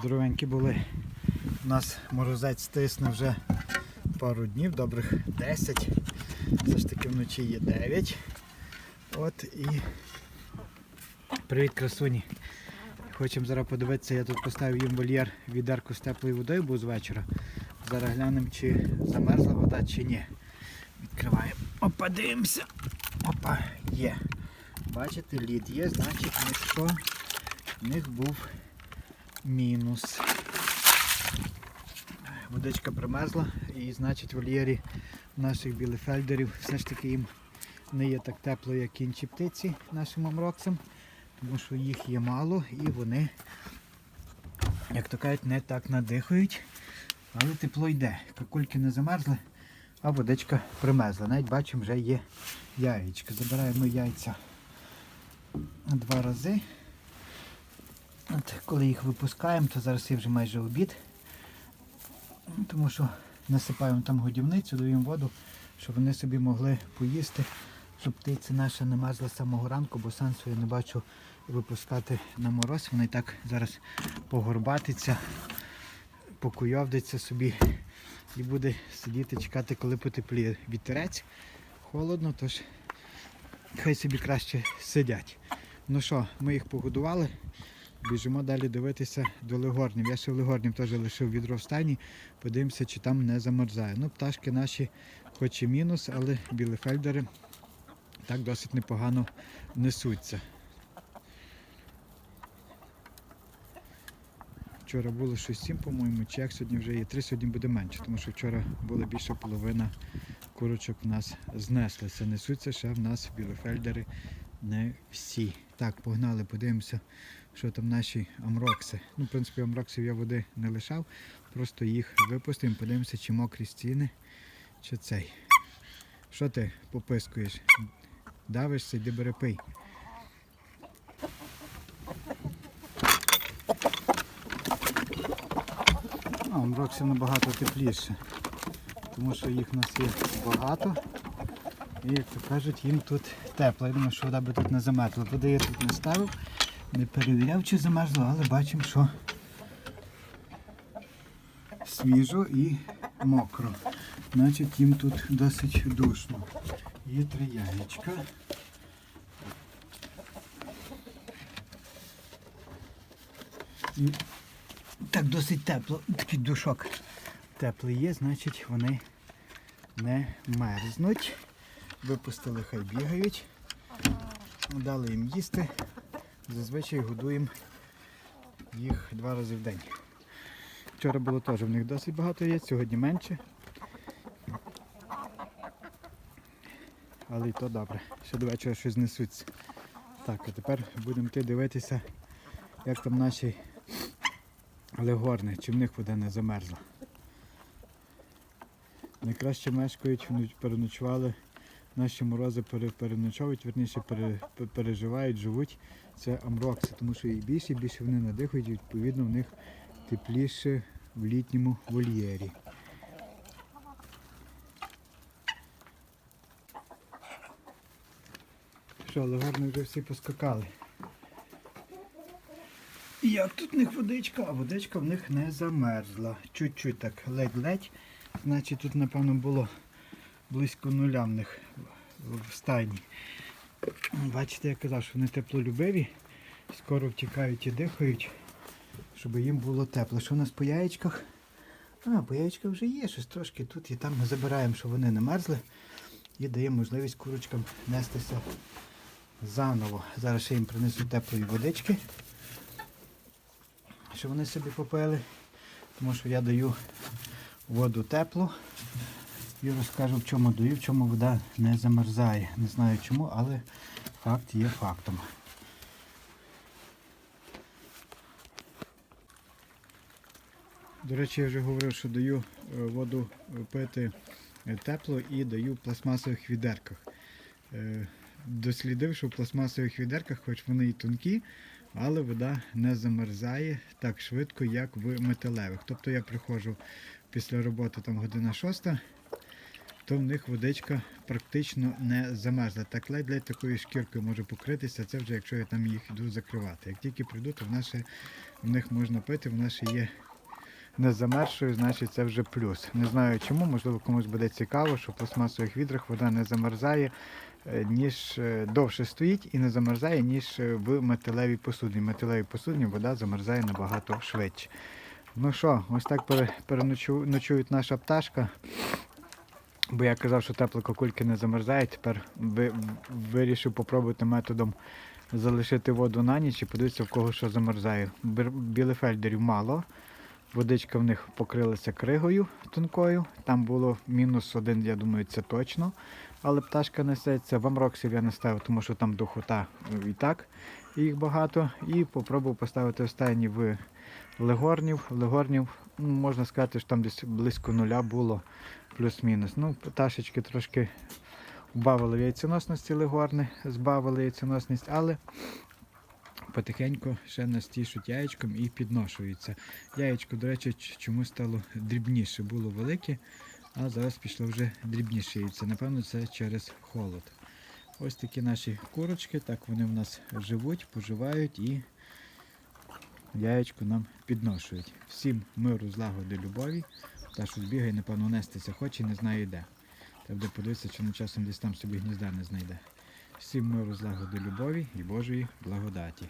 Здоровенькі були. У нас морозець стисне вже пару днів, добрих 10. Все ж таки вночі є 9. От і привіт красуні. Хочемо зараз подивитися, я тут поставив їм вольєр відерку з теплою водою, був з вечора. Зараз глянемо, чи замерзла вода, чи ні. Відкриваємо. Опа, дивимося. Опа, є. Бачите, лід є, значить них? В них був мінус. Водичка примерзла і значить в вольєрі наших білефельдерів все ж таки їм не є так тепло, як інші птиці нашим амроксам, тому що їх є мало і вони, як то кажуть, не так надихають, але тепло йде. Какульки не замерзли, а водичка примерзла. Навіть бачимо, вже є яєчка. Забираємо яйця два рази. От, коли їх випускаємо, то зараз є вже майже обід. Тому що насипаємо там годівницю, даємо воду, щоб вони собі могли поїсти, щоб птиця наша не мерзла з самого ранку, бо сенсу я не бачу випускати на мороз. Вони так зараз погорбатиться, покуйовдиться собі і буде сидіти, чекати, коли потепліє вітерець. Холодно, тож хай собі краще сидять. Ну що, ми їх погодували. Біжимо далі дивитися до легорнів. Я ще в легорнів теж лишив відро в стані. Подивимося, чи там не замерзає. Ну, пташки наші, хоч і мінус, але білефельдери так досить непогано несуться. Вчора було щось 7, по-моєму, чи як сьогодні вже є 3, сьогодні буде менше, тому що вчора була більша половина курочок у нас знеслися. Несуться ще в нас білефельдери не всі. Так, погнали, подивимося, що там наші амрокси. Ну, в принципі, амроксів я води не лишав, просто їх випустимо, подивимося, чи мокрі стіни, чи цей. Що ти попискуєш? Давишся, йди бери пий. А, амроксів набагато тепліше, тому що їх у нас є багато. І як то кажуть, їм тут тепло. Я думаю, що вода би тут не замерзла. Води я тут не ставив, не перевіряв, чи замерзло, але бачимо, що свіжо і мокро. Значить їм тут досить душно. Є три яєчка. І так досить тепло. Такий душок теплий є, значить вони не мерзнуть. Випустили, хай бігають. Дали їм їсти. Зазвичай годуємо їх два рази в день. Вчора було теж в них досить багато яєць, сьогодні менше. Але і то добре. Ще до вечора щось несуться. Так, а тепер будемо йти дивитися, як там наші легорни, чи в них вода не замерзла. Найкраще мешкають, переночували наші морози переночовують, верніше пере- переживають, живуть. Це амрокси, тому що і більше і більше вони надихають, і відповідно в них тепліше в літньому вольєрі. Що, легорни вже всі поскакали. І Як тут в них водичка? А водичка в них не замерзла. Чуть-чуть так ледь-ледь. Значить тут напевно було близько нуля в них в стайні. Бачите, я казав, що вони теплолюбиві, скоро втікають і дихають, щоб їм було тепло. Що у нас по яєчках? А, по яєчках вже є, щось трошки тут і там ми забираємо, щоб вони не мерзли. І даємо можливість курочкам нестися заново. Зараз ще їм принесу теплої водички, щоб вони собі попили. Тому що я даю воду теплу. І розкажу, в чому даю, в чому вода не замерзає. Не знаю чому, але факт є фактом. До речі, я вже говорив, що даю е, воду пити е, тепло і даю в пластмасових відерках. Е, Дослідив, що в пластмасових відерках, хоч вони і тонкі, але вода не замерзає так швидко, як в металевих. Тобто я приходжу після роботи там година шоста, то в них водичка практично не замерзла. Так ледь-ледь такою шкіркою може покритися. Це вже якщо я там їх йду закривати. Як тільки прийду, то в, нас в них можна пити, в нас ще є не замерзшою, значить це вже плюс. Не знаю чому, можливо комусь буде цікаво, що в пластмасових відрах вода не замерзає, е, ніж е, довше стоїть і не замерзає, ніж е, в металевій посудні. В металевій посудні вода замерзає набагато швидше. Ну що, ось так пере- переночу- ночують наша пташка. Бо я казав, що теплококульки не замерзають. Тепер ви- вирішив попробувати методом залишити воду на ніч і подивитися, в кого що замерзає. Білефельдерів мало. Водичка в них покрилася кригою тонкою. Там було мінус один, я думаю, це точно. Але пташка несеться. В амроксів я не ставив, тому що там духота ну, і так їх багато. І попробував поставити останні в легорнів. Легорнів, можна сказати, що там десь близько нуля було, плюс-мінус. Ну, пташечки трошки убавили в яйценосності легорни, збавили яйценосність, але потихеньку ще нас тішуть яєчком і підношуються. Яєчко, до речі, чомусь стало дрібніше, було велике, а зараз пішло вже дрібніше яйце. Напевно, це через холод. Ось такі наші курочки, так вони в нас живуть, поживають і яєчко нам підношують. Всім миру, злагоди, любові. Та щось бігає, напевно, нестися хоче і не знає де. Треба буде подивитися, чи не часом десь там собі гнізда не знайде. Всім миру, злагоди, любові і Божої благодаті.